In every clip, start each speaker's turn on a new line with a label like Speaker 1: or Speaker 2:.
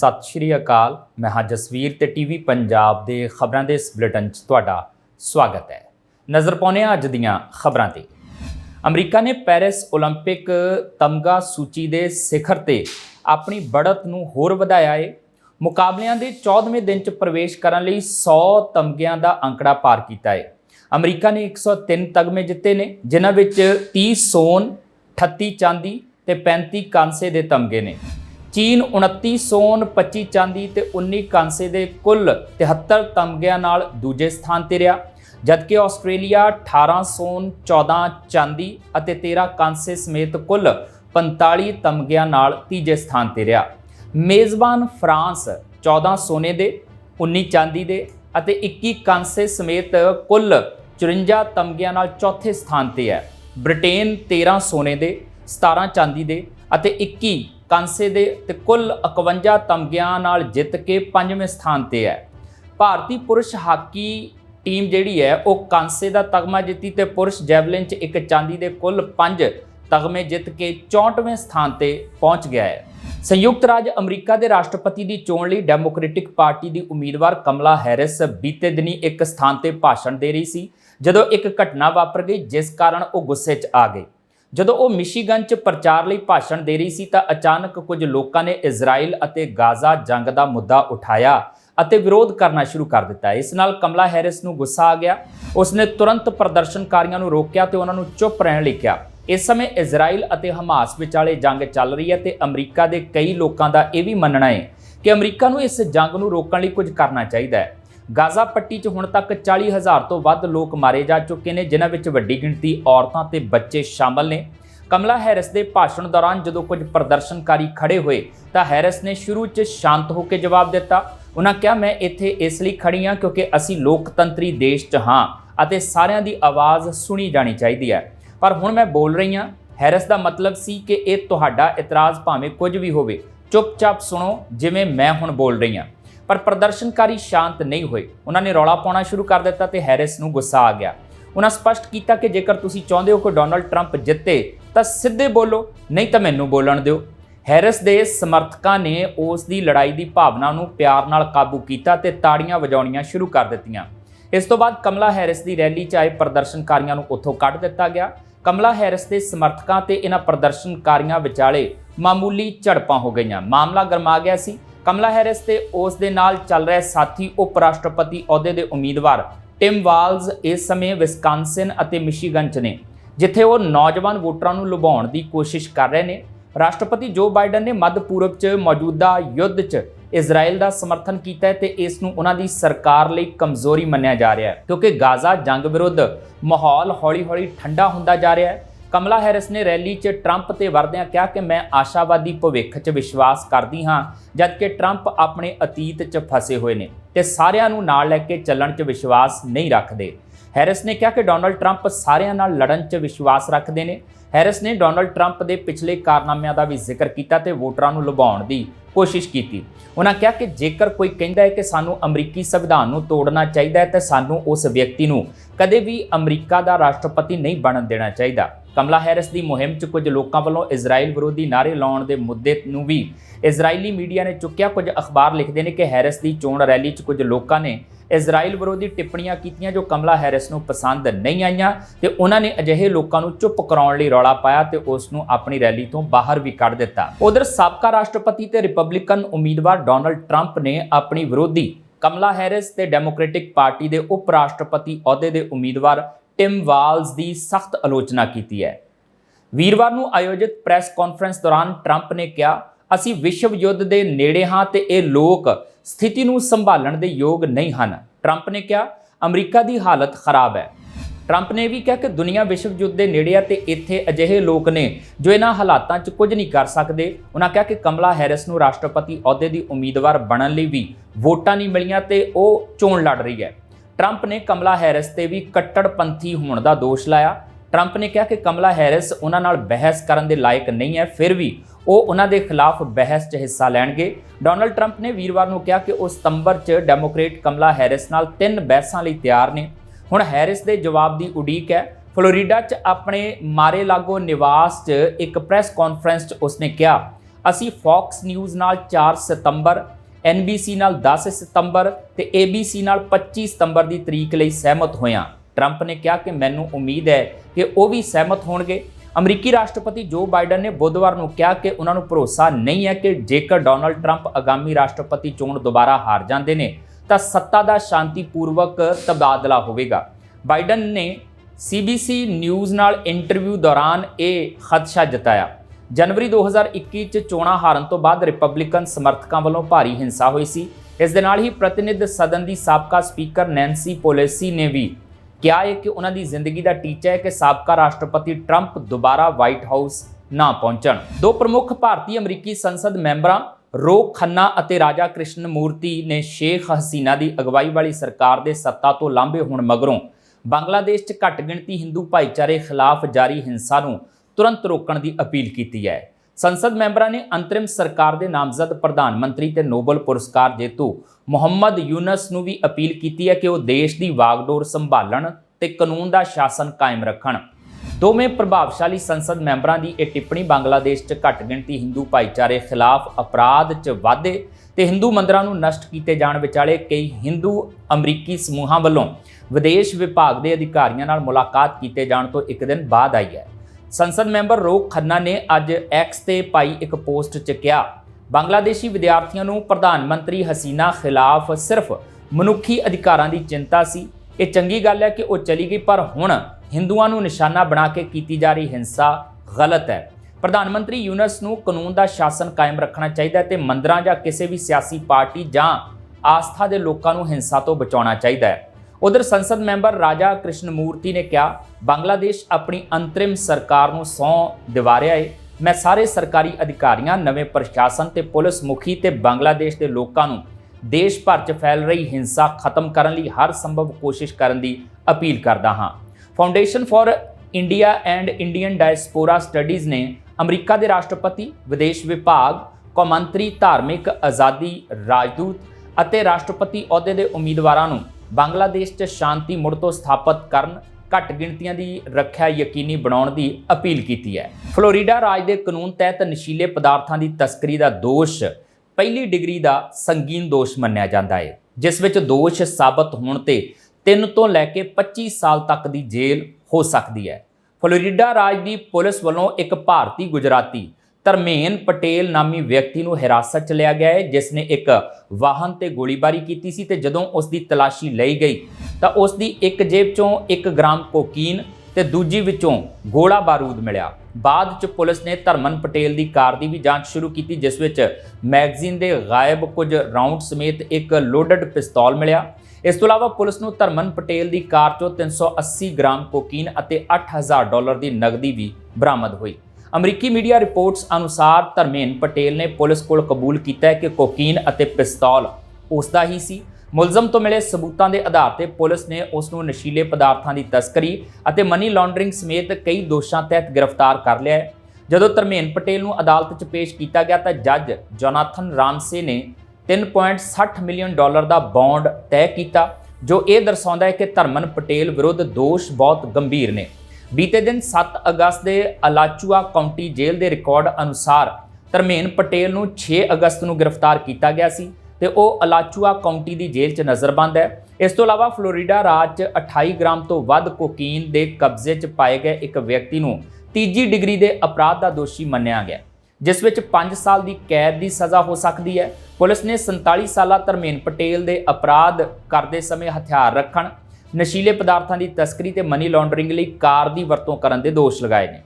Speaker 1: ਸਤਿ ਸ਼੍ਰੀ ਅਕਾਲ ਮੈਂ ਹਾਂ ਜਸਵੀਰ ਤੇ ਟੀਵੀ ਪੰਜਾਬ ਦੇ ਖਬਰਾਂ ਦੇ ਇਸ ਬੁਲੇਟਿਨ 'ਚ ਤੁਹਾਡਾ ਸਵਾਗਤ ਹੈ ਨਜ਼ਰ ਪਾਉਂਦੇ ਹਾਂ ਅੱਜ ਦੀਆਂ ਖਬਰਾਂ ਤੇ ਅਮਰੀਕਾ ਨੇ ਪੈਰਿਸ 올림픽 ਤਮਗਾ ਸੂਚੀ ਦੇ ਸਿਖਰ ਤੇ ਆਪਣੀ ਬੜਤ ਨੂੰ ਹੋਰ ਵਧਾਇਆ ਹੈ ਮੁਕਾਬਲਿਆਂ ਦੇ 14ਵੇਂ ਦਿਨ 'ਚ ਪ੍ਰਵੇਸ਼ ਕਰਨ ਲਈ 100 ਤਮਗਿਆਂ ਦਾ ਅੰਕੜਾ ਪਾਰ ਕੀਤਾ ਹੈ ਅਮਰੀਕਾ ਨੇ 103 ਤਗਮੇ ਜਿੱਤੇ ਨੇ ਜਿਨ੍ਹਾਂ ਵਿੱਚ 30 ਸੋਨ 38 ਚਾਂਦੀ ਤੇ 35 ਕਾਂਸੇ ਦੇ ਤਮਗੇ ਨੇ ਚੀਨ 29 ਸੋਨ 25 ਚਾਂਦੀ ਤੇ 19 ਕਾਂਸੇ ਦੇ ਕੁੱਲ 73 ਤਮਗਿਆਂ ਨਾਲ ਦੂਜੇ ਸਥਾਨ ਤੇ ਰਿਹਾ। ਜਦਕਿ ਆਸਟ੍ਰੇਲੀਆ 18 ਸੋਨ 14 ਚਾਂਦੀ ਅਤੇ 13 ਕਾਂਸੇ ਸਮੇਤ ਕੁੱਲ 45 ਤਮਗਿਆਂ ਨਾਲ ਤੀਜੇ ਸਥਾਨ ਤੇ ਰਿਹਾ। ਮੇਜ਼ਬਾਨ ਫਰਾਂਸ 14 ਸੋਨੇ ਦੇ 19 ਚਾਂਦੀ ਦੇ ਅਤੇ 21 ਕਾਂਸੇ ਸਮੇਤ ਕੁੱਲ 54 ਤਮਗਿਆਂ ਨਾਲ ਚੌਥੇ ਸਥਾਨ ਤੇ ਹੈ। ਬ੍ਰਿਟੇਨ 13 ਸੋਨੇ ਦੇ 17 ਚਾਂਦੀ ਦੇ ਅਤੇ 21 ਕਾਂਸੇ ਦੇ ਤੇ ਕੁੱਲ 51 ਤਮਗਿਆਂ ਨਾਲ ਜਿੱਤ ਕੇ ਪੰਜਵੇਂ ਸਥਾਨ ਤੇ ਹੈ। ਭਾਰਤੀ ਪੁਰਸ਼ ਹਾਕੀ ਟੀਮ ਜਿਹੜੀ ਹੈ, ਉਹ ਕਾਂਸੇ ਦਾ ਤਗਮਾ ਜਿੱਤੀ ਤੇ ਪੁਰਸ਼ ਜੈਵਲਿਨ 'ਚ ਇੱਕ ਚਾਂਦੀ ਦੇ ਕੁੱਲ 5 ਤਗਮੇ ਜਿੱਤ ਕੇ 64ਵੇਂ ਸਥਾਨ ਤੇ ਪਹੁੰਚ ਗਿਆ ਹੈ। ਸੰਯੁਕਤ ਰਾਜ ਅਮਰੀਕਾ ਦੇ ਰਾਸ਼ਟਰਪਤੀ ਦੀ ਚੋਣ ਲਈ ਡੈਮੋਕ੍ਰੈਟਿਕ ਪਾਰਟੀ ਦੀ ਉਮੀਦਵਾਰ ਕਮਲਾ ਹੈਰਿਸ ਬੀਤੇ ਦਿਨੀ ਇੱਕ ਸਥਾਨ ਤੇ ਭਾਸ਼ਣ ਦੇ ਰਹੀ ਸੀ, ਜਦੋਂ ਇੱਕ ਘਟਨਾ ਵਾਪਰ ਗਈ, ਜਿਸ ਕਾਰਨ ਉਹ ਗੁੱਸੇ 'ਚ ਆ ਗਏ। ਜਦੋਂ ਉਹ ਮਿਸ਼ੀਗਨ 'ਚ ਪ੍ਰਚਾਰ ਲਈ ਭਾਸ਼ਣ ਦੇ ਰਹੀ ਸੀ ਤਾਂ ਅਚਾਨਕ ਕੁਝ ਲੋਕਾਂ ਨੇ ਇਜ਼ਰਾਈਲ ਅਤੇ ਗਾਜ਼ਾ ਜੰਗ ਦਾ ਮੁੱਦਾ ਉਠਾਇਆ ਅਤੇ ਵਿਰੋਧ ਕਰਨਾ ਸ਼ੁਰੂ ਕਰ ਦਿੱਤਾ। ਇਸ ਨਾਲ ਕਮਲਾ ਹੈਰਿਸ ਨੂੰ ਗੁੱਸਾ ਆ ਗਿਆ। ਉਸਨੇ ਤੁਰੰਤ ਪ੍ਰਦਰਸ਼ਨਕਾਰੀਆਂ ਨੂੰ ਰੋਕਿਆ ਤੇ ਉਹਨਾਂ ਨੂੰ ਚੁੱਪ ਰਹਿਣ ਲਈ ਕਿਹਾ। ਇਸ ਸਮੇਂ ਇਜ਼ਰਾਈਲ ਅਤੇ ਹਮਾਸ ਵਿਚਾਲੇ ਜੰਗ ਚੱਲ ਰਹੀ ਹੈ ਤੇ ਅਮਰੀਕਾ ਦੇ ਕਈ ਲੋਕਾਂ ਦਾ ਇਹ ਵੀ ਮੰਨਣਾ ਹੈ ਕਿ ਅਮਰੀਕਾ ਨੂੰ ਇਸ ਜੰਗ ਨੂੰ ਰੋਕਣ ਲਈ ਕੁਝ ਕਰਨਾ ਚਾਹੀਦਾ ਹੈ। ਗਾਜ਼ਾ ਪੱਟੀ 'ਚ ਹੁਣ ਤੱਕ 40000 ਤੋਂ ਵੱਧ ਲੋਕ ਮਾਰੇ ਜਾ ਚੁੱਕੇ ਨੇ, ਜਿਨ੍ਹਾਂ ਵਿੱਚ ਵੱਡੀ ਗਿਣਤੀ ਔਰਤਾਂ ਤੇ ਬੱਚੇ ਸ਼ਾਮਲ ਨੇ। ਕਮਲਾ ਹੈਰਿਸ ਦੇ ਭਾਸ਼ਣ ਦੌਰਾਨ ਜਦੋਂ ਕੁਝ ਪ੍ਰਦਰਸ਼ਨਕਾਰੀ ਖੜੇ ਹੋਏ, ਤਾਂ ਹੈਰਿਸ ਨੇ ਸ਼ੁਰੂ 'ਚ ਸ਼ਾਂਤ ਹੋ ਕੇ ਜਵਾਬ ਦਿੱਤਾ। ਉਹਨਾਂ ਕਿਹਾ, ਮੈਂ ਇੱਥੇ ਇਸ ਲਈ ਖੜੀ ਹਾਂ ਕਿਉਂਕਿ ਅਸੀਂ ਲੋਕਤੰਤਰੀ ਦੇਸ਼ 'ਚ ਹਾਂ ਅਤੇ ਸਾਰਿਆਂ ਦੀ ਆਵਾਜ਼ ਸੁਣੀ ਜਾਣੀ ਚਾਹੀਦੀ ਹੈ। ਪਰ ਹੁਣ ਮੈਂ ਬੋਲ ਰਹੀ ਹਾਂ। ਹੈਰਿਸ ਦਾ ਮਤਲਬ ਸੀ ਕਿ ਇਹ ਤੁਹਾਡਾ ਇਤਰਾਜ਼ ਭਾਵੇਂ ਕੁਝ ਵੀ ਹੋਵੇ। ਚੁੱਪਚਾਪ ਸੁਣੋ, ਜਿਵੇਂ ਮੈਂ ਹੁਣ ਬੋਲ ਰਹੀ ਹਾਂ। ਪਰ ਪ੍ਰਦਰਸ਼ਨਕਾਰੀ ਸ਼ਾਂਤ ਨਹੀਂ ਹੋਏ। ਉਹਨਾਂ ਨੇ ਰੌਲਾ ਪਾਉਣਾ ਸ਼ੁਰੂ ਕਰ ਦਿੱਤਾ ਤੇ ਹੈਰਿਸ ਨੂੰ ਗੁੱਸਾ ਆ ਗਿਆ। ਉਹਨਾਂ ਸਪਸ਼ਟ ਕੀਤਾ ਕਿ ਜੇਕਰ ਤੁਸੀਂ ਚਾਹੁੰਦੇ ਹੋ ਕਿ ਡੋਨਲਡ ਟਰੰਪ ਜਿੱਤੇ, ਤਾਂ ਸਿੱਧੇ ਬੋਲੋ, ਨਹੀਂ ਤਾਂ ਮੈਨੂੰ ਬੋਲਣ ਦਿਓ। ਹੈਰਿਸ ਦੇ ਸਮਰਥਕਾਂ ਨੇ ਉਸ ਦੀ ਲੜਾਈ ਦੀ ਭਾਵਨਾ ਨੂੰ ਪਿਆਰ ਨਾਲ ਕਾਬੂ ਕੀਤਾ ਤੇ ਤਾੜੀਆਂ ਵਜਾਉਣੀਆਂ ਸ਼ੁਰੂ ਕਰ ਦਿੱਤੀਆਂ। ਇਸ ਤੋਂ ਬਾਅਦ ਕਮਲਾ ਹੈਰਿਸ ਦੀ ਰੈਲੀ 'ਚ ਆਏ ਪ੍ਰਦਰਸ਼ਨਕਾਰੀਆਂ ਨੂੰ ਉੱਥੋਂ ਕੱਢ ਦਿੱਤਾ ਗਿਆ। ਕਮਲਾ ਹੈਰਿਸ ਦੇ ਸਮਰਥਕਾਂ ਤੇ ਇਹਨਾਂ ਪ੍ਰਦਰਸ਼ਨਕਾਰੀਆਂ ਵਿਚਾਲੇ ਮਾਮੂਲੀ ਝੜਪਾਂ ਹੋ ਗਈਆਂ। ਮਾਮਲਾ ਗਰਮਾ ਗਿਆ ਸੀ। ਕਮਲਾ ਹੈਰਿਸ ਤੇ ਉਸ ਦੇ ਨਾਲ ਚੱਲ ਰਹੇ ਸਾਥੀ ਉਪ ਰਾਸ਼ਟਰਪਤੀ ਅਹੁਦੇ ਦੇ ਉਮੀਦਵਾਰ ਟਿਮ ਵਾਲਜ਼ ਇਸ ਸਮੇਂ ਵਿਸਕਾਂਸਿਨ ਅਤੇ ਮਿਸ਼ੀਗਨ 'ਚ ਨੇ, ਜਿੱਥੇ ਉਹ ਨੌਜਵਾਨ ਵੋਟਰਾਂ ਨੂੰ ਲੁਭਾਉਣ ਦੀ ਕੋਸ਼ਿਸ਼ ਕਰ ਰਹੇ ਨੇ। ਰਾਸ਼ਟਰਪਤੀ ਜੋ ਬਾਈਡਨ ਨੇ ਮੱਧ ਪੂਰਬ 'ਚ ਮੌਜੂਦਾ ਯੁੱਧ 'ਚ ਇਜ਼ਰਾਈਲ ਦਾ ਸਮਰਥਨ ਕੀਤਾ ਹੈ ਤੇ ਇਸ ਨੂੰ ਉਹਨਾਂ ਦੀ ਸਰਕਾਰ ਲਈ ਕਮਜ਼ੋਰੀ ਮੰਨਿਆ ਜਾ ਰਿਹਾ ਹੈ, ਕਿਉਂਕਿ ਗਾਜ਼ਾ ਜੰਗ ਵਿਰੁੱਧ ਮਾਹੌਲ ਹੌਲੀ-ਹੌਲੀ ਠੰਡਾ ਹੁੰਦਾ ਜਾ ਰਿਹਾ ਹੈ। ਕਮਲਾ ਹੈਰਿਸ ਨੇ ਰੈਲੀ 'ਚ ਟਰੰਪ ਤੇ ਵਰਦਿਆਂ ਕਿਹਾ ਕਿ ਮੈਂ ਆਸ਼ਾਵਾਦੀ ਭਵਿੱਖ 'ਚ ਵਿਸ਼ਵਾਸ ਕਰਦੀ ਹਾਂ, ਜਦਕਿ ਟਰੰਪ ਆਪਣੇ ਅਤੀਤ 'ਚ ਫਸੇ ਹੋਏ ਨੇ ਤੇ ਸਾਰਿਆਂ ਨੂੰ ਨਾਲ ਲੈ ਕੇ ਚੱਲਣ 'ਚ ਵਿਸ਼ਵਾਸ ਨਹੀਂ ਰੱਖਦੇ। ਹੈਰਿਸ ਨੇ ਕਿਹਾ ਕਿ ਡੋਨਲਡ ਟਰੰਪ ਸਾਰਿਆਂ ਨਾਲ ਲੜਨ 'ਚ ਵਿਸ਼ਵਾਸ ਰੱਖਦੇ ਨੇ। ਹੈਰਿਸ ਨੇ ਡੋਨਲਡ ਟਰੰਪ ਦੇ ਪਿਛਲੇ ਕਾਰਨਾਮਿਆਂ ਦਾ ਵੀ ਜ਼ਿਕਰ ਕੀਤਾ ਤੇ ਵੋਟਰਾਂ ਨੂੰ ਲੁਭਾਉਣ ਦੀ ਕੋਸ਼ਿਸ਼ ਕੀਤੀ। ਉਹਨਾਂ ਕਿਹਾ ਕਿ ਜੇਕਰ ਕੋਈ ਕਹਿੰਦਾ ਹੈ ਕਿ ਸਾਨੂੰ ਅਮਰੀਕੀ ਸੰਵਿਧਾਨ ਨੂੰ ਤੋੜਨਾ ਚਾਹੀਦਾ ਹੈ, ਤਾਂ ਸਾਨੂੰ ਉਸ ਵਿਅਕਤੀ ਨੂੰ ਕਦੇ ਵੀ ਅਮਰੀਕਾ ਦਾ ਰਾਸ਼ਟਰਪਤੀ ਨਹੀਂ ਬਣਨ ਦੇਣਾ ਚਾਹੀਦਾ। ਕਮਲਾ ਹੈਰਿਸ ਦੀ ਮੁਹਿੰਮ 'ਚ ਕੁਝ ਲੋਕਾਂ ਵੱਲੋਂ ਇਜ਼ਰਾਈਲ ਵਿਰੋਧੀ ਨਾਰੇ ਲਾਉਣ ਦੇ ਮੁੱਦੇ ਨੂੰ ਵੀ ਇਜ਼ਰਾਈਲੀ ਮੀਡੀਆ ਨੇ ਚੁੱਕਿਆ। ਕੁਝ ਅਖਬਾਰ ਲਿਖਦੇ ਨੇ ਕਿ ਹੈਰਿਸ ਦੀ ਚੋਣ ਰੈਲੀ 'ਚ ਕੁਝ ਲੋਕਾਂ ਨੇ ਇਜ਼ਰਾਈਲ ਵਿਰੋਧੀ ਟਿੱਪਣੀਆਂ ਕੀਤੀਆਂ ਜੋ ਕਮਲਾ ਹੈਰਿਸ ਨੂੰ ਪਸੰਦ ਨਹੀਂ ਆਈਆਂ ਤੇ ਉਹਨਾਂ ਨੇ ਅਜਿਹੇ ਲੋਕਾਂ ਨੂੰ ਚੁੱਪ ਕਰਾਉਣ ਲਈ ਰੌਲਾ ਪਾਇਆ ਤੇ ਉਸ ਨੂੰ ਆਪਣੀ ਰੈਲੀ ਤੋਂ ਬਾਹਰ ਵੀ ਕੱਢ ਦਿੱਤਾ। ਉਧਰ ਸਾਬਕਾ ਰਾਸ਼ਟਰਪਤੀ ਤੇ ਰਿਪਬਲਿਕਨ ਉਮੀਦਵਾਰ ਡੋਨਲਡ ਟਰੰਪ ਨੇ ਆਪਣੀ ਵਿਰੋਧੀ ਕਮਲਾ ਹੈਰਿਸ ਤੇ ਡੈਮੋਕ੍ਰੈਟਿਕ ਪਾਰਟੀ ਦੇ ਉਪ ਰਾਸ਼ਟਰਪਤੀ ਅਹੁਦੇ ਦੇ ਉਮੀਦਵਾਰ ਟਿਮ ਵਾਲਜ਼ ਦੀ ਸਖਤ ਆਲੋਚਨਾ ਕੀਤੀ ਹੈ। ਵੀਰਵਾਰ ਨੂੰ ਆਯੋਜਿਤ ਪ੍ਰੈਸ ਕਾਨਫਰੰਸ ਦੌਰਾਨ ਟਰੰਪ ਨੇ ਕਿਹਾ, ਅਸੀਂ ਵਿਸ਼ਵ ਯੁੱਧ ਦੇ ਨੇੜੇ ਹਾਂ ਤੇ ਇਹ ਲੋਕ ਸਥਿਤੀ ਨੂੰ ਸੰਭਾਲਣ ਦੇ ਯੋਗ ਨਹੀਂ ਹਨ। ਟਰੰਪ ਨੇ ਕਿਹਾ, ਅਮਰੀਕਾ ਦੀ ਹਾਲਤ ਖਰਾਬ ਹੈ। ਟਰੰਪ ਨੇ ਵੀ ਕਿਹਾ ਕਿ ਦੁਨੀਆ ਵਿਸ਼ਵ ਯੁੱਧ ਦੇ ਨੇੜੇ ਹੈ ਤੇ ਇੱਥੇ ਅਜਿਹੇ ਲੋਕ ਨੇ ਜੋ ਇਹਨਾਂ ਹਾਲਾਤਾਂ 'ਚ ਕੁਝ ਨਹੀਂ ਕਰ ਸਕਦੇ। ਉਹਨਾਂ ਕਿਹਾ ਕਿ ਕਮਲਾ ਹੈਰਿਸ ਨੂੰ ਰਾਸ਼ਟਰਪਤੀ ਅਹੁਦੇ ਦੀ ਉਮੀਦਵਾਰ ਬਣਨ ਲਈ ਵੀ ਵੋਟਾਂ ਨਹੀਂ ਮਿਲੀਆਂ ਤੇ ਉਹ ਚੋਣ ਲੜ ਰਹੀ ਹੈ। ਟਰੰਪ ਨੇ ਕਮਲਾ ਹੈਰਿਸ ਤੇ ਵੀ ਕੱਟੜਪੰਥੀ ਹੋਣ ਦਾ ਦੋਸ਼ ਲਾਇਆ। ਟਰੰਪ ਨੇ ਕਿਹਾ ਕਿ ਕਮਲਾ ਹੈਰਿਸ ਉਹਨਾਂ ਨਾਲ ਬਹਿਸ ਕਰਨ ਦੇ ਲਾਇਕ ਨਹੀਂ ਹੈ, ਫਿਰ ਵੀ ਉਹ ਉਹਨਾਂ ਦੇ ਖਿਲਾਫ ਬਹਿਸ 'ਚ ਹਿੱਸਾ ਲੈਣਗੇ। ਡੋਨਲਡ ਟਰੰਪ ਨੇ ਵੀਰਵਾਰ ਨੂੰ ਕਿਹਾ ਕਿ ਉਹ ਸਤੰਬਰ 'ਚ ਡੈਮੋਕ੍ਰੇਟ ਕਮਲਾ ਹੈਰਿਸ ਨਾਲ ਤਿੰਨ ਬਹਿਸਾਂ ਲਈ ਤਿਆਰ ਨੇ। ਹੁਣ ਹੈਰਿਸ ਦੇ ਜਵਾਬ ਦੀ ਉਡੀਕ ਹੈ। ਫਲੋਰੀਡਾ 'ਚ ਆਪਣੇ ਮਾਰੇ ਲਾਗੋ ਨਿਵਾਸ 'ਚ ਇੱਕ ਪ੍ਰੈਸ ਕਾਨਫਰੰਸ 'ਚ ਉਸਨੇ ਕਿਹਾ, ਅਸੀਂ ਫੌਕਸ ਨਿਊਜ਼ ਨਾਲ 4 ਸਤੰਬਰ NBC ਨਾਲ 10 ਸਤੰਬਰ ਤੇ ABC ਨਾਲ 25 ਸਤੰਬਰ ਦੀ ਤਰੀਕ ਲਈ ਸਹਿਮਤ ਹੋਇਆ। ਟਰੰਪ ਨੇ ਕਿਹਾ ਕਿ ਮੈਨੂੰ ਉਮੀਦ ਹੈ ਕਿ ਉਹ ਵੀ ਸਹਿਮਤ ਹੋਣਗੇ। ਅਮਰੀਕੀ ਰਾਸ਼ਟਰਪਤੀ ਜੋ ਬਾਈਡਨ ਨੇ ਬੁੱਧਵਾਰ ਨੂੰ ਕਿਹਾ ਕਿ ਉਹਨਾਂ ਨੂੰ ਭਰੋਸਾ ਨਹੀਂ ਹੈ ਕਿ ਜੇਕਰ ਡੋਨਲਡ ਟਰੰਪ ਆਗਾਮੀ ਰਾਸ਼ਟਰਪਤੀ ਚੋਣ ਦੁਬਾਰਾ ਹਾਰ ਜਾਂਦੇ ਨੇ, ਤਾਂ ਸੱਤਾ ਦਾ ਸ਼ਾਂਤੀਪੂਰਵਕ ਤਬਾਦਲਾ ਹੋਵੇਗਾ। ਬਾਈਡਨ ਨੇ CBC ਨਿਊਜ਼ ਨਾਲ ਇੰਟਰਵਿਊ ਦੌਰਾਨ ਇਹ ਖਦਸ਼ਾ ਜਤਾਇਆ। ਜਨਵਰੀ 2021 ਚ ਚੋਣਾਂ ਹਾਰਨ ਤੋਂ ਬਾਅਦ ਰਿਪਬਲਿਕਨ ਸਮਰਥਕਾਂ ਵੱਲੋਂ ਭਾਰੀ ਹਿੰਸਾ ਹੋਈ ਸੀ। ਇਸ ਦੇ ਨਾਲ ਹੀ ਪ੍ਰਤੀਨਿਧ ਸਦਨ ਦੀ ਸਾਬਕਾ ਸਪੀਕਰ ਨੈਂਸੀ ਪੋਲੇਸੀ ਨੇ ਵੀ ਕਿਹਾ ਹੈ ਕਿ ਉਹਨਾਂ ਦੀ ਜ਼ਿੰਦਗੀ ਦਾ ਟੀਚਾ ਹੈ ਕਿ ਸਾਬਕਾ ਰਾਸ਼ਟਰਪਤੀ ਟਰੰਪ ਦੁਬਾਰਾ ਵਾਈਟ ਹਾਊਸ ਨਾ ਪਹੁੰਚਣ। ਦੋ ਪ੍ਰਮੁੱਖ ਭਾਰਤੀ ਅਮਰੀਕੀ ਸੰਸਦ ਮੈਂਬਰਾਂ, ਰੋ ਖੰਨਾ ਅਤੇ ਰਾਜਾ ਕ੍ਰਿਸ਼ਨ ਮੂਰਤੀ ਨੇ ਸ਼ੇਖ ਹਸੀਨਾ ਦੀ ਅਗਵਾਈ ਵਾਲੀ ਸਰਕਾਰ ਦੇ ਸੱਤਾ ਤੋਂ ਲਾਂਭੇ ਹੋਣ ਮਗਰੋਂ ਬੰਗਲਾਦੇਸ਼ 'ਚ ਘੱਟ ਗਿਣਤੀ ਹਿੰਦੂ ਭਾਈਚਾਰੇ ਖਿਲਾਫ ਜਾਰੀ ਹਿੰਸਾ ਨੂੰ ਤੁਰੰਤ ਰੋਕਣ ਦੀ ਅਪੀਲ ਕੀਤੀ ਹੈ। ਸੰਸਦ ਮੈਂਬਰਾਂ ਨੇ ਅੰਤਰਿਮ ਸਰਕਾਰ ਦੇ ਨਾਮਜ਼ਦ ਪ੍ਰਧਾਨ ਮੰਤਰੀ ਤੇ ਨੋਬਲ ਪੁਰਸਕਾਰ ਜੇਤੂ ਮੁਹੰਮਦ ਯੂਨਸ ਨੂੰ ਵੀ ਅਪੀਲ ਕੀਤੀ ਹੈ ਕਿ ਉਹ ਦੇਸ਼ ਦੀ ਵਾਗਡੋਰ ਸੰਭਾਲਣ ਤੇ ਕਾਨੂੰਨ ਦਾ ਸ਼ਾਸਨ ਕਾਇਮ ਰੱਖਣ। ਦੋਵੇਂ ਪ੍ਰਭਾਵਸ਼ਾਲੀ ਸੰਸਦ ਮੈਂਬਰਾਂ ਦੀ ਇਹ ਟਿੱਪਣੀ ਬੰਗਲਾਦੇਸ਼ 'ਚ ਘੱਟ ਗਿਣਤੀ ਹਿੰਦੂ ਭਾਈਚਾਰੇ ਖਿਲਾਫ ਅਪਰਾਧ 'ਚ ਵਾਧੇ ਤੇ ਹਿੰਦੂ ਮੰਦਰਾਂ ਨੂੰ ਨਸ਼ਟ ਕੀਤੇ ਜਾਣ ਵਿਚਾਲੇ ਕਈ ਹਿੰਦੂ ਅਮਰੀਕੀ ਸਮੂਹਾਂ ਵੱਲੋਂ ਵਿਦੇਸ਼ ਵਿਭਾਗ ਦੇ ਅਧਿਕਾਰੀਆਂ ਨਾਲ ਮੁਲਾਕਾਤ ਕੀਤੇ ਜਾਣ ਤੋਂ ਇੱਕ ਦਿਨ ਬਾਅਦ ਆਈ ਹੈ। ਸੰਸਦ ਮੈਂਬਰ ਰੋਕ ਖੰਨਾ ਨੇ ਅੱਜ ਐਕਸ ਤੇ ਪਾਈ ਇੱਕ ਪੋਸਟ 'ਚ ਕਿਹਾ ਬੰਗਲਾਦੇਸ਼ੀ ਵਿਦਿਆਰਥੀਆਂ ਨੂੰ ਪ੍ਰਧਾਨ ਮੰਤਰੀ ਹਸੀਨਾ ਖਿਲਾਫ ਸਿਰਫ ਮਨੁੱਖੀ ਅਧਿਕਾਰਾਂ ਦੀ ਚਿੰਤਾ ਸੀ। ਇਹ ਚੰਗੀ ਗੱਲ ਹੈ ਕਿ ਉਹ ਚਲੀ ਗਈ, ਪਰ ਹੁਣ ਹਿੰਦੂਆਂ ਨੂੰ ਨਿਸ਼ਾਨਾ ਬਣਾ ਕੇ ਕੀਤੀ ਜਾ ਰਹੀ ਹਿੰਸਾ ਗਲਤ ਹੈ। ਪ੍ਰਧਾਨ ਮੰਤਰੀ ਯੂਨਸ ਨੂੰ ਕਾਨੂੰਨ ਦਾ ਸ਼ਾਸਨ ਕਾਇਮ ਰੱਖਣਾ ਚਾਹੀਦਾ ਹੈ ਤੇ ਮੰਦਰਾਂ ਜਾਂ ਕਿਸੇ ਵੀ ਸਿਆਸੀ ਪਾਰਟੀ ਜਾਂ ਆਸਥਾ ਦੇ ਲੋਕਾਂ ਨੂੰ ਹਿੰਸਾ ਤੋਂ ਬਚਾਉਣਾ ਚਾਹੀਦਾ ਹੈ। ਉਧਰ ਸੰਸਦ ਮੈਂਬਰ ਰਾਜਾ ਕ੍ਰਿਸ਼ਨ ਮੂਰਤੀ ਨੇ ਕਿਹਾ, ਬੰਗਲਾਦੇਸ਼ ਆਪਣੀ ਅੰਤਰਿਮ ਸਰਕਾਰ ਨੂੰ ਸਹੁੰ ਦਿਵਾ ਰਿਹਾ ਹੈ ਮੈਂ ਸਾਰੇ ਸਰਕਾਰੀ ਅਧਿਕਾਰੀਆਂ, ਨਵੇਂ ਪ੍ਰਸ਼ਾਸਨ ਤੇ ਪੁਲਿਸ ਮੁਖੀ ਤੇ ਬੰਗਲਾਦੇਸ਼ ਦੇ ਲੋਕਾਂ ਨੂੰ ਦੇਸ਼ ਭਰ 'ਚ ਫੈਲ ਰਹੀ ਹਿੰਸਾ ਖਤਮ ਕਰਨ ਲਈ ਹਰ ਸੰਭਵ ਕੋਸ਼ਿਸ਼ ਕਰਨ ਦੀ ਅਪੀਲ ਕਰਦਾ ਹਾਂ। Foundation for India and Indian diaspora studies ਨੇ ਅਮਰੀਕਾ ਦੇ ਰਾਸ਼ਟਰਪਤੀ, ਵਿਦੇਸ਼ ਵਿਭਾਗ, ਕੌਮਾਂਤਰੀ ਧਾਰਮਿਕ ਆਜ਼ਾਦੀ ਰਾਜਦੂਤ ਅਤੇ ਰਾਸ਼ਟਰਪਤੀ ਅਹੁਦੇ ਦੇ ਉਮੀਦਵਾਰਾਂ ਨੂੰ ਬੰਗਲਾਦੇਸ਼ 'ਚ ਸ਼ਾਂਤੀ ਮੁੜ ਤੋਂ ਸਥਾਪਿਤ ਕਰਨ, ਘੱਟ ਗਿਣਤੀਆਂ ਦੀ ਰੱਖਿਆ ਯਕੀਨੀ ਬਣਾਉਣ ਦੀ ਅਪੀਲ ਕੀਤੀ ਹੈ। ਫਲੋਰੀਡਾ ਰਾਜ ਦੇ ਕਾਨੂੰਨ ਤਹਿਤ ਨਸ਼ੀਲੇ ਪਦਾਰਥਾਂ ਦੀ ਤਸਕਰੀ ਦਾ ਦੋਸ਼, ਪਹਿਲੀ ਡਿਗਰੀ ਦਾ ਸੰਗੀਨ ਦੋਸ਼ ਮੰਨਿਆ ਜਾਂਦਾ ਹੈ, ਜਿਸ ਵਿੱਚ ਦੋਸ਼ ਸਾਬਤ ਹੋਣ ਤੇ 3 ਤੋਂ ਲੈ ਕੇ 25 ਸਾਲ ਤੱਕ ਦੀ ਜੇਲ੍ਹ ਹੋ ਸਕਦੀ ਹੈ। ਫਲੋਰੀਡਾ ਰਾਜ ਦੀ ਪੁਲਿਸ ਵੱਲੋਂ ਇੱਕ ਭਾਰਤੀ ਗੁਜਰਾਤੀ ਧਰਮੇਨ ਪਟੇਲ ਨਾਮੀ ਵਿਅਕਤੀ ਨੂੰ ਹਿਰਾਸਤ 'ਚ ਲਿਆ ਗਿਆ ਹੈ, ਜਿਸ ਨੇ ਇੱਕ ਵਾਹਨ ਤੇ ਗੋਲੀਬਾਰੀ ਕੀਤੀ ਸੀ ਤੇ ਜਦੋਂ ਉਸ ਦੀ ਤਲਾਸ਼ੀ ਲਈ ਗਈ, ਤਾਂ ਉਸ ਦੀ ਇੱਕ ਜੇਬ 'ਚੋਂ 1 ਗ੍ਰਾਮ ਕੋਕੀਨ ਤੇ ਦੂਜੀ ਵਿੱਚੋਂ ਗੋਲਾ ਬਾਰੂਦ ਮਿਲਿਆ। ਬਾਅਦ 'ਚ ਪੁਲਿਸ ਨੇ ਧਰਮਨ ਪਟੇਲ ਦੀ ਕਾਰ ਦੀ ਵੀ ਜਾਂਚ ਸ਼ੁਰੂ ਕੀਤੀ, ਜਿਸ ਵਿੱਚ ਮੈਗਜ਼ੀਨ ਦੇ ਗਾਇਬ ਕੁਝ ਰਾਉਂਡ ਸਮੇਤ ਇੱਕ ਲੋਡਡ ਪਿਸਤੌਲ ਮਿਲਿਆ। ਇਸ ਤੋਂ ਇਲਾਵਾ ਪੁਲਿਸ ਨੂੰ ਧਰਮਨ ਪਟੇਲ ਦੀ ਕਾਰ 'ਚੋਂ 380 ਗ੍ਰਾਮ ਕੋਕੀਨ ਅਤੇ 8000 ਡਾਲਰ ਦੀ ਨਗਦੀ ਵੀ ਬਰਾਮਦ ਹੋਈ। ਅਮਰੀਕੀ ਮੀਡੀਆ ਰਿਪੋਰਟਸ ਅਨੁਸਾਰ ਧਰਮੇਨ ਪਟੇਲ ਨੇ ਪੁਲਿਸ ਕੋਲ ਕਬੂਲ ਕੀਤਾ ਹੈ ਕਿ ਕੋਕੀਨ ਅਤੇ ਪਿਸਤੌਲ ਉਸ ਦਾ ਹੀ ਸੀ। ਮੁਲਜ਼ਮ ਤੋਂ ਮਿਲੇ ਸਬੂਤਾਂ ਦੇ ਆਧਾਰ ਤੇ ਪੁਲਿਸ ਨੇ ਉਸ ਨੂੰ ਨਸ਼ੀਲੇ ਪਦਾਰਥਾਂ ਦੀ ਤਸਕਰੀ ਅਤੇ ਮਨੀ ਲਾਂਡਰਿੰਗ ਸਮੇਤ ਕਈ ਦੋਸ਼ਾਂ ਤਹਿਤ ਗ੍ਰਿਫਤਾਰ ਕਰ ਲਿਆ ਹੈ। ਜਦੋਂ ਧਰਮੇਨ ਪਟੇਲ ਨੂੰ ਅਦਾਲਤ 'ਚ ਪੇਸ਼ ਕੀਤਾ ਗਿਆ ਤਾਂ ਜੱਜ ਜੋਨਾਥਨ ਰਾਮਸੇ ਨੇ 3.60 ਮਿਲੀਅਨ ਡਾਲਰ ਦਾ ਬੌਂਡ ਤੈਅ ਕੀਤਾ, ਜੋ ਇਹ ਦਰਸਾਉਂਦਾ ਹੈ ਕਿ ਧਰਮਨ ਪਟੇਲ ਵਿਰੁੱਧ ਦੋਸ਼ ਬਹੁਤ ਗੰਭੀਰ ਨੇ। ਬੀਤੇ ਦਿਨ 7 ਅਗਸਤ ਦੇ ਅਲਾਚੂਆ ਕਾਉਂਟੀ ਜੇਲ੍ਹ ਦੇ ਰਿਕਾਰਡ ਅਨੁਸਾਰ ਧਰਮੇਨ ਪਟੇਲ ਨੂੰ 6 ਅਗਸਤ ਨੂੰ ਗ੍ਰਿਫਤਾਰ ਕੀਤਾ ਗਿਆ ਸੀ ਤੇ ਉਹ ਅਲਾਚੂਆ ਕਾਉਂਟੀ ਦੀ ਜੇਲ੍ਹ 'ਚ ਨਜ਼ਰਬੰਦ ਹੈ। ਇਸ ਤੋਂ ਇਲਾਵਾ ਫਲੋਰੀਡਾ ਰਾਜ 'ਚ 28 ਗ੍ਰਾਮ ਤੋਂ ਵੱਧ ਕੋਕੀਨ ਦੇ ਕਬਜ਼ੇ 'ਚ ਪਾਏ ਗਏ ਇੱਕ ਵਿਅਕਤੀ ਨੂੰ ਤੀਜੀ ਡਿਗਰੀ ਦੇ ਅਪਰਾਧ ਦਾ ਦੋਸ਼ੀ ਮੰਨਿਆ ਗਿਆ ਜਿਸ ਵਿੱਚ 5 ਸਾਲ ਦੀ ਕੈਦ ਦੀ ਸਜ਼ਾ ਹੋ ਸਕਦੀ ਹੈ। ਪੁਲਿਸ ਨੇ 47 ਸਾਲਾ ਧਰਮੇਨ ਪਟੇਲ ਦੇ ਅਪਰਾਧ ਕਰਦੇ ਸਮੇਂ ਹਥਿਆਰ ਰੱਖਣ ਨਸ਼ੀਲੇ ਪਦਾਰਥਾਂ ਦੀ ਤਸਕਰੀ ਤੇ ਮਨੀ ਲਾਂਡਰਿੰਗ ਲਈ ਕਾਰ ਦੀ ਵਰਤੋਂ ਕਰਨ ਦੇ ਦੋਸ਼ ਲਗਾਏ ਨੇ।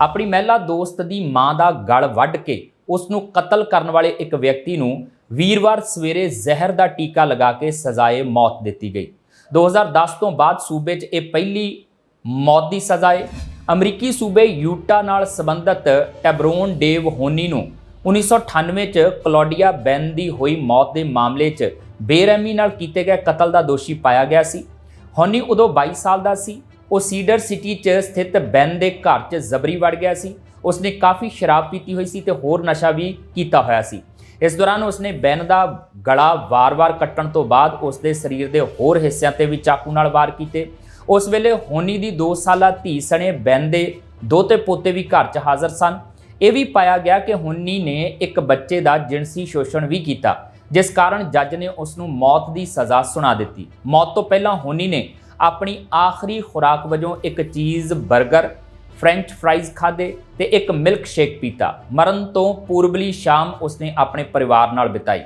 Speaker 1: ਆਪਣੀ ਮਹਿਲਾ ਦੋਸਤ ਦੀ ਮਾਂ ਦਾ ਗਲ ਵੱਢ ਕੇ ਉਸ ਨੂੰ ਕਤਲ ਕਰਨ ਵਾਲੇ ਇੱਕ ਵਿਅਕਤੀ ਨੂੰ ਵੀਰਵਾਰ ਸਵੇਰੇ ਜ਼ਹਿਰ ਦਾ ਟੀਕਾ ਲਗਾ ਕੇ ਸਜ਼ਾਏ ਮੌਤ ਦਿੱਤੀ ਗਈ। 2010 ਤੋਂ ਬਾਅਦ ਸੂਬੇ 'ਚ ਇਹ ਪਹਿਲੀ ਮੌਤ ਦੀ ਸਜ਼ਾ ਹੈ ਅਮਰੀਕੀ ਸੂਬੇ ਯੂਟਾ ਨਾਲ ਸੰਬੰਧਿਤ ਟੈਬਰੋਨ ਡੇਵ ਹੋਨੀ ਨੂੰ 1998 'ਚ ਕਲੋਡੀਆ ਬੈਨ ਦੀ ਹੋਈ ਮੌਤ ਦੇ ਮਾਮਲੇ 'ਚ ਬੇਰਹਿਮੀ ਨਾਲ ਕੀਤੇ ਗਏ ਕਤਲ ਦਾ ਦੋਸ਼ੀ ਪਾਇਆ ਗਿਆ ਸੀ। ਹੋਨੀ ਉਦੋਂ 22 ਸਾਲ ਦਾ ਸੀ। ਉਹ ਸੀਡਰ ਸਿਟੀ 'ਚ ਸਥਿਤ ਬੈਨ ਦੇ ਘਰ 'ਚ ਜ਼ਬਰੀ ਵੜ ਗਿਆ ਸੀ। ਉਸਨੇ ਕਾਫੀ ਸ਼ਰਾਬ ਪੀਤੀ ਹੋਈ ਸੀ ਤੇ ਹੋਰ ਨਸ਼ਾ ਵੀ ਕੀਤਾ ਹੋਇਆ ਸੀ। ਇਸ ਦੌਰਾਨ ਉਸਨੇ ਬੈਨ ਦਾ ਗਲਾ ਵਾਰ-ਵਾਰ ਕੱਟਣ ਤੋਂ ਬਾਅਦ ਉਸਦੇ ਸਰੀਰ ਦੇ ਹੋਰ ਹਿੱਸਿਆਂ ਤੇ ਵੀ ਚਾਕੂ ਨਾਲ ਵਾਰ ਕੀਤੇ। ਉਸ ਵੇਲੇ ਹੋਨੀ ਦੀ 2 ਸਾਲਾ ਧੀ ਸਣੇ ਬੈਨ ਦੇ ਦੋਤੇ ਪੋਤੇ ਵੀ ਘਰ 'ਚ ਹਾਜ਼ਰ ਸਨ। ਇਹ ਵੀ ਪਾਇਆ ਗਿਆ ਕਿ ਹੋਨੀ ਨੇ ਇੱਕ ਬੱਚੇ ਦਾ ਜਿਨਸੀ ਸ਼ੋਸ਼ਣ ਵੀ ਕੀਤਾ। ਜਿਸ ਕਾਰਨ ਜੱਜ ਨੇ ਉਸ ਨੂੰ ਮੌਤ ਦੀ ਸਜ਼ਾ ਸੁਣਾ ਦਿੱਤੀ। ਮੌਤ ਤੋਂ ਪਹਿਲਾਂ ਹੋਨੀ ਨੇ ਆਪਣੀ ਆਖਰੀ ਖੁਰਾਕ ਵਜੋਂ ਇੱਕ ਚੀਜ਼ 버ਗਰ ਫ੍ਰੈਂਚ ਫਰਾਈਜ਼ ਖਾਦੇ ਤੇ ਇੱਕ ਮਿਲਕ ਸ਼ੇਕ ਪੀਤਾ। ਮਰਨ ਤੋਂ ਪੂਰਬਲੀ ਸ਼ਾਮ ਉਸਨੇ ਆਪਣੇ ਪਰਿਵਾਰ ਨਾਲ ਬਿਤਾਈ।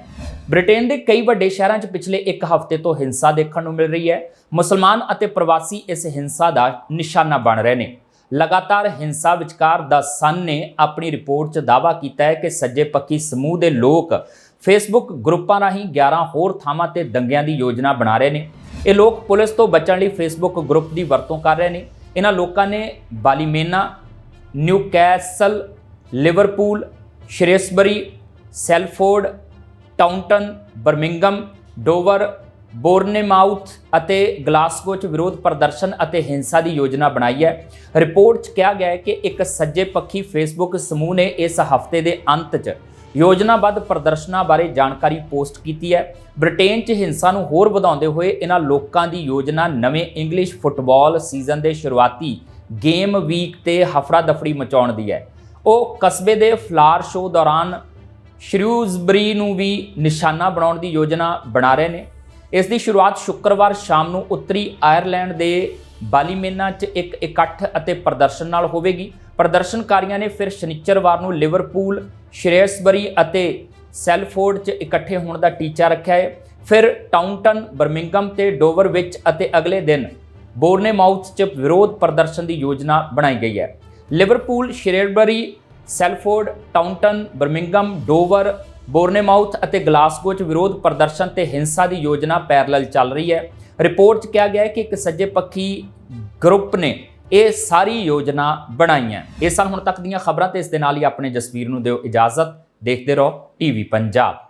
Speaker 1: ਬ੍ਰਿਟੇਨ ਦੇ ਕਈ ਵੱਡੇ ਸ਼ਹਿਰਾਂ 'ਚ ਪਿਛਲੇ ਇੱਕ ਹਫ਼ਤੇ ਤੋਂ ਹਿੰਸਾ ਦੇਖਣ ਨੂੰ ਮਿਲ ਰਹੀ ਹੈ। ਮੁਸਲਮਾਨ ਅਤੇ ਪ੍ਰਵਾਸੀ ਇਸ ਹਿੰਸਾ ਦਾ ਨਿਸ਼ਾਨਾ ਬਣ ਰਹੇ ਨੇ। ਲਗਾਤਾਰ ਹਿੰਸਾ ਵਿਚਕਾਰ ਦਾ ਸਨ ਨੇ ਆਪਣੀ ਰਿਪੋਰਟ 'ਚ ਦਾਅਵਾ ਕੀਤਾ ਹੈ ਕਿ ਸੱਜੇ ਪੱਖੀ ਸਮੂਹ ਦੇ ਲੋਕ ਫੇਸਬੁੱਕ ਗਰੁੱਪਾਂ ਰਾਹੀਂ 11 ਹੋਰ ਥਾਵਾਂ ਤੇ ਦੰਗਿਆਂ ਦੀ ਯੋਜਨਾ ਬਣਾ ਰਹੇ ਨੇ। ਇਹ ਲੋਕ ਪੁਲਿਸ ਤੋਂ ਬਚਣ ਲਈ ਫੇਸਬੁੱਕ ਗਰੁੱਪ ਦੀ ਵਰਤੋਂ ਕਰ ਰਹੇ ਨੇ। ਇਹਨਾਂ ਲੋਕਾਂ ਨੇ Ballymena Newcastle Liverpool, Shrewsbury, Salford, Taunton Birmingham Dover, Bournemouth ਅਤੇ ਗਲਾਸਗੋ 'ਚ ਵਿਰੋਧ ਪ੍ਰਦਰਸ਼ਨ ਅਤੇ ਹਿੰਸਾ ਦੀ ਯੋਜਨਾ ਬਣਾਈ ਹੈ। ਰਿਪੋਰਟ 'ਚ ਕਿਹਾ ਗਿਆ ਹੈ ਕਿ ਇੱਕ ਸੱਜੇ ਪੱਖੀ ਫੇਸਬੁੱਕ ਸਮੂਹ ਨੇ ਇਸ ਹਫ਼ਤੇ ਦੇ ਅੰਤ 'ਚ ਯੋਜਨਾਬੱਧ ਪ੍ਰਦਰਸ਼ਨਾਂ ਬਾਰੇ ਜਾਣਕਾਰੀ ਪੋਸਟ ਕੀਤੀ ਹੈ। ਬ੍ਰਿਟੇਨ 'ਚ ਹਿੰਸਾ ਨੂੰ ਹੋਰ ਵਧਾਉਂਦੇ ਹੋਏ ਇਹਨਾਂ ਲੋਕਾਂ ਦੀ ਯੋਜਨਾ ਨਵੇਂ ਇੰਗਲਿਸ਼ ਫੁੱਟਬਾਲ ਸੀਜ਼ਨ ਦੇ ਸ਼ੁਰੂਆਤੀ ਗੇਮ ਵੀਕ ਤੇ ਹਫੜਾ ਦਫੜੀ ਮਚਾਉਣ ਦੀ ਹੈ। ਉਹ ਕਸਬੇ ਦੇ ਫਲਾਰ ਸ਼ੋਅ ਦੌਰਾਨ ਸ਼ਰੂਜ਼ਬਰੀ ਨੂੰ ਵੀ ਨਿਸ਼ਾਨਾ ਬਣਾਉਣ ਦੀ ਯੋਜਨਾ ਬਣਾ ਰਹੇ ਨੇ। ਇਸ ਦੀ ਸ਼ੁਰੂਆਤ ਸ਼ੁੱਕਰਵਾਰ ਸ਼ਾਮ ਨੂੰ ਉੱਤਰੀ ਆਇਰਲੈਂਡ ਦੇ ਬਾਲੀਮੇਨਾ 'ਚ ਇੱਕ ਇਕੱਠ ਅਤੇ ਪ੍ਰਦਰਸ਼ਨ ਨਾਲ ਹੋਵੇਗੀ। ਪ੍ਰਦਰਸ਼ਨਕਾਰੀਆਂ ਨੇ ਫਿਰ ਸ਼ਨੀਚਰਵਾਰ ਨੂੰ ਲਿਵਰਪੂਲ ਸ਼੍ਰੇਸਬਰੀ ਅਤੇ ਸੈਲਫੋਰਡ 'ਚ ਇਕੱਠੇ ਹੋਣ ਦਾ ਟੀਚਾ ਰੱਖਿਆ ਹੈ। ਫਿਰ ਟਾਊਨਟਨ ਬਰਮਿੰਗਮ ਤੇ ਡੋਵਰ ਵਿੱਚ ਅਤੇ ਅਗਲੇ ਦਿਨ ਬੋਰਨੇਮਾਊਥ 'ਚ ਵਿਰੋਧ ਪ੍ਰਦਰਸ਼ਨ ਦੀ ਯੋਜਨਾ ਬਣਾਈ ਗਈ ਹੈ। Liverpool Shrewsbury Salford, Taunton Birmingham Dover, Bournemouth ਅਤੇ ਗਲਾਸਗੋ 'ਚ ਵਿਰੋਧ ਪ੍ਰਦਰਸ਼ਨ ਤੇ ਹਿੰਸਾ ਦੀ ਯੋਜਨਾ ਪੈਰਲਲ ਚੱਲ ਰਹੀ ਹੈ। ਰਿਪੋਰਟ 'ਚ ਕਿਹਾ ਗਿਆ ਹੈ ਕਿ ਇੱਕ ਸੱਜੇ ਪੱਖੀ ਗਰੁੱਪ ਨੇ ਇਹ ਸਾਰੀ ਯੋਜਨਾ ਬਣਾਈ ਹੈ ਇਹ ਸਨ ਹੁਣ ਤੱਕ ਦੀਆਂ ਖਬਰਾਂ ਤੇ ਇਸ ਦੇ ਨਾਲ ਹੀ ਆਪਣੇ ਜਸਵੀਰ ਨੂੰ ਦਿਓ ਇਜਾਜ਼ਤ। ਦੇਖਦੇ ਰਹੋ ਟੀਵੀ ਪੰਜਾਬ।